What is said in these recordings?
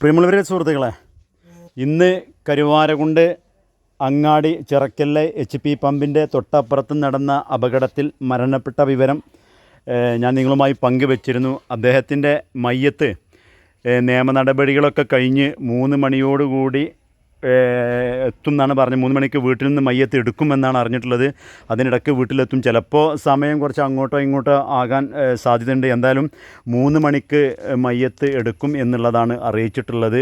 പ്രിയമുള്ളവരെ സുഹൃത്തുക്കളെ ഇന്ന് കരുവാരകുണ്ട് അങ്ങാടി ചിറക്കല്ലെ എച്ച് പി പമ്പിന്റെ തൊട്ടപ്പുറത്ത് നടന്ന അപകടത്തിൽ മരണപ്പെട്ട വിവരം ഞാൻ നിങ്ങളുമായി പങ്കുവച്ചിരുന്നു. അദ്ദേഹത്തിന്റെ മയ്യത്ത് നിയമ നടപടികളൊക്കെ കഴിഞ്ഞ് മൂന്ന് മണിയോടുകൂടി എത്തും പറഞ്ഞത് മൂന്ന് മണിക്ക് വീട്ടിൽ നിന്ന് മയ്യത്ത് എടുക്കുമെന്നാണ് അറിഞ്ഞിട്ടുള്ളത്. അതിനിടയ്ക്ക് വീട്ടിലെത്തും. ചിലപ്പോൾ സമയം കുറച്ച് അങ്ങോട്ടോ ഇങ്ങോട്ടോ ആകാൻ സാധ്യതയുണ്ട്. എന്തായാലും മൂന്ന് മണിക്ക് മയ്യത്ത് എടുക്കും എന്നുള്ളതാണ് അറിയിച്ചിട്ടുള്ളത്.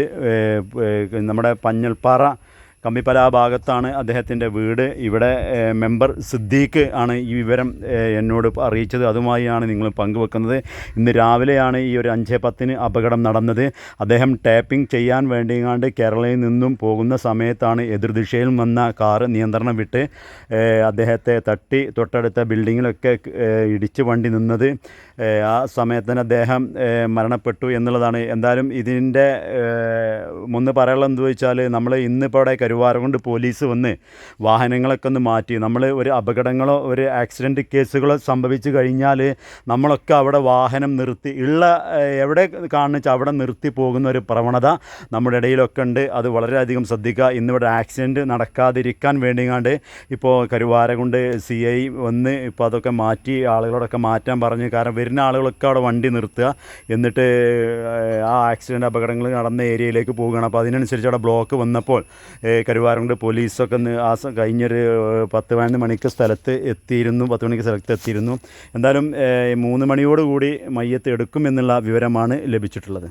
നമ്മുടെ പഞ്ഞൽപ്പാറ കമ്മിപ്പല ഭാഗത്താണ് അദ്ദേഹത്തിന്റെ വീട്. ഇവിടെ മെമ്പർ സിദ്ദീഖ് ആണ് ഈ വിവരം എന്നോട് അറിയിച്ചത്. അതുമായാണ് നിങ്ങൾ പങ്കുവെക്കുന്നത്. ഇന്ന് രാവിലെയാണ് ഈ ഒരു അഞ്ച് പത്തിന് അപകടം നടന്നത്. അദ്ദേഹം ടാപ്പിംഗ് ചെയ്യാൻ വേണ്ടിയാണ്ട് കേരളയിൽ നിന്നും പോകുന്ന സമയത്താണ് എതിർദിശയിൽ വന്ന കാറ് നിയന്ത്രണം വിട്ട് അദ്ദേഹത്തെ തട്ടി തൊട്ടടുത്ത ബിൽഡിങ്ങിലൊക്കെ ഇടിച്ച് വണ്ടി നിന്നത്. ആ സമയത്തിന് അദ്ദേഹം മരണപ്പെട്ടു എന്നുള്ളതാണ്. എന്തായാലും ഇതിന്റെ ഒന്ന് പറയാനുള്ളത് എന്ത് വെച്ചാൽ നമ്മൾ ഇന്നിപ്പോൾ അവിടെ കരുവാരകൊണ്ട് പോലീസ് വന്ന് വാഹനങ്ങളൊക്കെ ഒന്ന് മാറ്റി. നമ്മൾ ഒരു അപകടങ്ങളോ ഒരു ആക്സിഡന്റ് കേസുകളോ സംഭവിച്ചു കഴിഞ്ഞാൽ നമ്മളൊക്കെ അവിടെ വാഹനം നിർത്തി ഉള്ള എവിടെ കാണുന്ന അവിടെ നിർത്തി പോകുന്ന ഒരു പ്രവണത നമ്മുടെ ഇടയിലൊക്കെ ഉണ്ട്. അത് വളരെയധികം ശ്രദ്ധിക്കുക. ഇന്നിവിടെ ആക്സിഡന്റ് നടക്കാതിരിക്കാൻ വേണ്ടിങ്ങാണ്ട് ഇപ്പോൾ കരുവാരകൊണ്ട് സി ഐ വന്ന് ഇപ്പോൾ അതൊക്കെ മാറ്റി ആളുകളോടൊക്കെ മാറ്റാൻ പറഞ്ഞു. കാരണം വരുന്ന ആളുകളൊക്കെ അവിടെ വണ്ടി നിർത്തുക. എന്നിട്ട് ആ ആക്സിഡന്റ് അപകടങ്ങൾ നടന്ന ഏരിയയിലേക്ക് പോവുകയാണ്. അപ്പോൾ അതിനനുസരിച്ച് അവിടെ ബ്ലോക്ക് വന്നപ്പോൾ ഏഹ്, കരുവാരകുണ്ട് പോലീസൊക്കെ ആ കഴിഞ്ഞൊരു പത്ത് പതിനൊന്ന് മണിക്ക് സ്ഥലത്ത് എത്തിയിരുന്നു. പത്ത് മണിക്ക് സ്ഥലത്ത് എത്തിയിരുന്നു. എന്തായാലും മൂന്ന് മണിയോടുകൂടി മയ്യത്ത് എടുക്കും എടുക്കുമെന്നുള്ള വിവരമാണ് ലഭിച്ചിട്ടുള്ളത്.